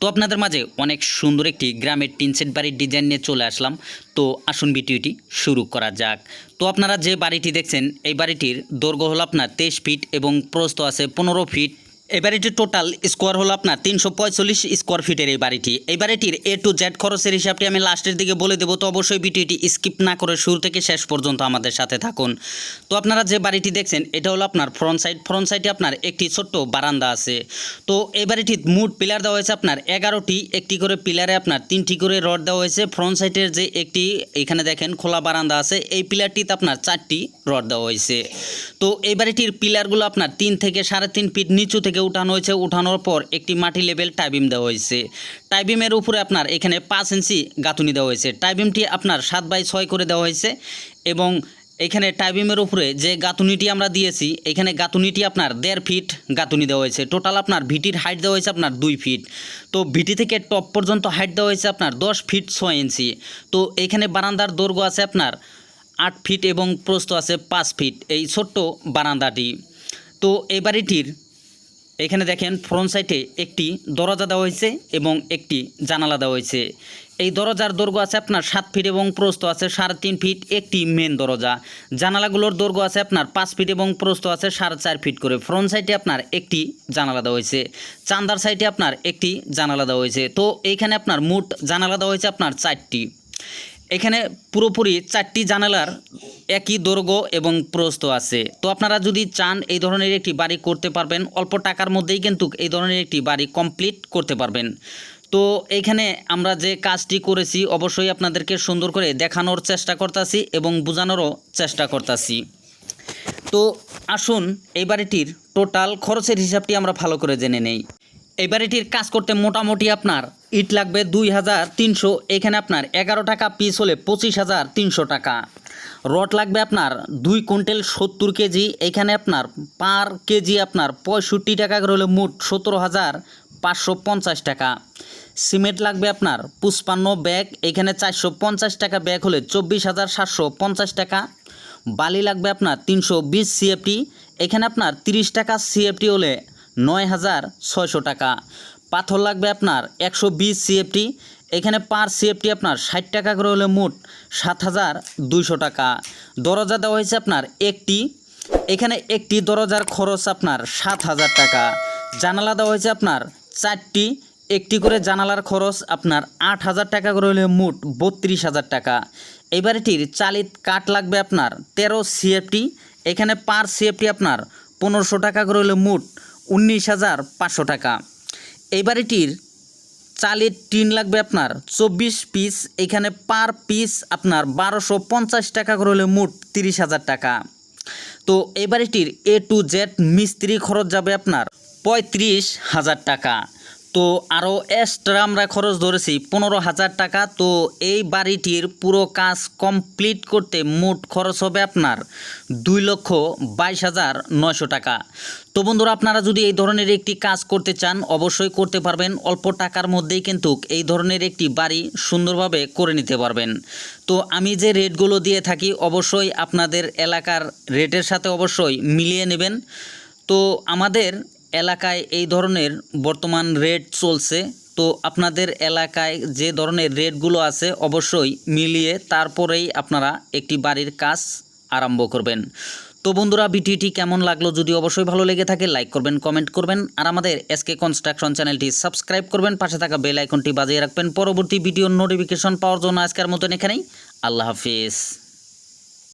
তো আপনাদের মাঝে অনেক সুন্দর একটি গ্রামের টিনসেট বাড়ির ডিজাইন নিয়ে চলে আসলাম। তো আসুন ভিডিওটি শুরু করা যাক। তো আপনারা যে বাড়িটি দেখছেন, এই বাড়িটির দৈর্ঘ্য হলো আপনার তেইশ ফিট এবং প্রস্থ আছে পনেরো ফিট। এই বাড়িটির টোটাল স্কোয়ার হলো আপনার তিনশো পঁয়তাল্লিশ স্কোয়ার ফিটের এই বাড়িটি। এই বাড়িটির এ টু জেড খরচের হিসাবটি আমি লাস্টের দিকে বলে দেবো, তো অবশ্যই ভিডিওটি স্কিপ না করে শুরু থেকে শেষ পর্যন্ত আমাদের সাথে থাকুন। তো আপনারা যে বাড়িটি দেখছেন, এটা হলো আপনার ফ্রন্ট সাইড ফ্রন্ট সাইডে আপনার একটি ছোট্ট বারান্দা আছে। তো এই বাড়িটির মুড পিলার দেওয়া হয়েছে আপনার এগারোটি, একটি করে পিলারে আপনার তিনটি করে রড দেওয়া হয়েছে। ফ্রন্ট সাইডের যে একটি, এখানে দেখেন খোলা বারান্দা আছে, এই পিলারটিতে আপনার চারটি রড দেওয়া হয়েছে। তো এই বাড়িটির পিলারগুলো আপনার তিন থেকে সাড়ে তিন ফিট নিচু থেকে উঠানো হয়েছে, উঠানোর পর একটি মাটি লেভেল টাইবিম দেওয়া হয়েছে। টাইবিমের উপরে আপনার এখানে পাঁচ ইঞ্চি গাঁথুনি দেওয়া হয়েছে। টাইবিমটি আপনার সাত বাই ছয় করে দেওয়া হয়েছে এবং এখানে টাইবিমের উপরে যে গাঁথুনিটি আমরা দিয়েছি, এখানে গাঁথুনিটি আপনার দেড় ফিট গাঁথুনি দেওয়া হয়েছে। টোটাল আপনার ভিটির হাইট দেওয়া হয়েছে আপনার দুই ফিট তো ভিটি থেকে টপ পর্যন্ত হাইট দেওয়া হয়েছে আপনার দশ ফিট ছয় ইঞ্চি তো এখানে বারান্দার দৈর্ঘ্য আছে আপনার আট ফিট এবং প্রস্থ আছে পাঁচ ফিট এই ছোট্ট বারান্দাটি। তো এই বাড়িটির এখানে দেখেন ফ্রন্ট সাইডে একটি দরজা দেওয়া হয়েছে এবং একটি জানালা দেওয়া হয়েছে। এই দরজার দৈর্ঘ্য আছে আপনার সাত ফিট এবং প্রস্ত আছে সাড়ে তিন ফিট একটি মেন দরজা। জানালাগুলোর দৈর্ঘ্য আছে আপনার পাঁচ ফিট এবং প্রস্ত আছে সাড়ে চার ফিট করে। ফ্রন্ট সাইডে আপনার একটি জানালা দেওয়া হয়েছে। চান্দার সাইডে আপনার একটি জানালা দেওয়া হয়েছে। তো এইখানে আপনার মোট জানালা দেওয়া হয়েছে আপনার চারটি। এখানে পুরোপুরি চারটি জানালার একই দৈর্ঘ্য এবং প্রস্থ আছে। তো আপনারা যদি চান এই ধরনের একটি বাড়ি করতে পারবেন, অল্প টাকার মধ্যেই কিন্তু এই ধরনের একটি বাড়ি কমপ্লিট করতে পারবেন। তো এইখানে আমরা যে কাজটি করেছি, অবশ্যই আপনাদেরকে সুন্দর করে দেখানোর চেষ্টা করতেছি এবং বোঝানোরও চেষ্টা করতেছি। তো আসুন, এই বাড়িটির টোটাল খরচের হিসাবটি আমরা ভালো করে জেনে নেই। এই বাড়িটির কাজ করতে মোটামুটি আপনার ইট লাগবে দুই হাজার তিনশো, এখানে আপনার এগারো টাকা পিস হলে পঁচিশ হাজার তিনশো টাকা। রড লাগবে আপনার দুই কুইন্টাল সত্তর কেজি, এখানে আপনার পার কেজি আপনার পঁয়ষট্টি টাকা করে হলে মোট সতেরো হাজার পাঁচশো পঞ্চাশ টাকা। সিমেন্ট লাগবে আপনার পুষ্পান্ন ব্যাগ, এখানে চারশো পঞ্চাশ টাকা ব্যাগ হলে চব্বিশ হাজার সাতশো পঞ্চাশ টাকা। বালি লাগবে আপনার তিনশো বিশ সিএফটি এখানে আপনার তিরিশ টাকা সিএফটি হলে নয় হাজার ছয়শো টাকা। পাথর লাগবে আপনার একশো বিশ সিএফটি এখানে পার সিএফটি আপনার ষাট টাকা করে হলে মোট সাত হাজার দুইশো টাকা। দরজা দেওয়া হয়েছে আপনার একটি। এখানে একটি দরজার খরচ আপনার সাত হাজার টাকা। জানালা দেওয়া হয়েছে আপনার চারটি। একটি করে জানালার খরচ আপনার আট হাজার টাকা করে হলে মোট বত্রিশ হাজার টাকা। এই চালিত কাঠ লাগবে আপনার তেরো সিএফটি এখানে পার সিএফটি আপনার পনেরোশো টাকা করে হলে মোট উনিশ হাজার পাঁচশো টাকা। এই বাড়িটির চালের টিন লাগবে আপনার চব্বিশ পিস, এখানে পার পিস আপনার বারোশো পঞ্চাশ টাকা করে হলে মোট তিরিশ হাজার টাকা। তো এই বাড়িটির এ টু জেড মিস্ত্রি খরচ যাবে আপনার পঁয়ত্রিশ হাজার টাকা। তো আরও এক্সট্রা আমরা খরচ ধরেছি পনেরো হাজার টাকা, তো এই বাড়িটির পুরো কাজ কমপ্লিট করতে মোট খরচ হবে আপনার দুই লক্ষ বাইশ হাজার নয়শো টাকা। তো বন্ধুরা, আপনারা যদি এই ধরনের একটি কাজ করতে চান, অবশ্যই করতে পারবেন। অল্প টাকার মধ্যেই কিন্তু এই ধরনের একটি বাড়ি সুন্দরভাবে করে নিতে পারবেন। তো আমি যে রেটগুলো দিয়ে থাকি, অবশ্যই আপনাদের এলাকার রেটের সাথে অবশ্যই মিলিয়ে নেবেন। তো আমাদের এলাকায় এই ধরনের বর্তমান রেট চলছে, তো আপনাদের এলাকায় যে ধরনের রেটগুলো আছে অবশ্যই মিলিয়ে তারপরেই আপনারা একটি বাড়ির কাজ আরম্ভ করবেন। তো বন্ধুরা, ভিডিওটি কেমন লাগল যদি অবশ্যই ভালো লেগে থাকে, লাইক করবেন, কমেন্ট করবেন, আর আমাদের এসকে কনস্ট্রাকশন চ্যানেলটি সাবস্ক্রাইব করবেন, পাশে থাকা বেল আইকনটি বাজিয়ে রাখবেন। পরবর্তী ভিডিওর নোটিফিকেশন পাওয়ার জন্য আজকের মতন এখানেই। আল্লাহ হাফিজ।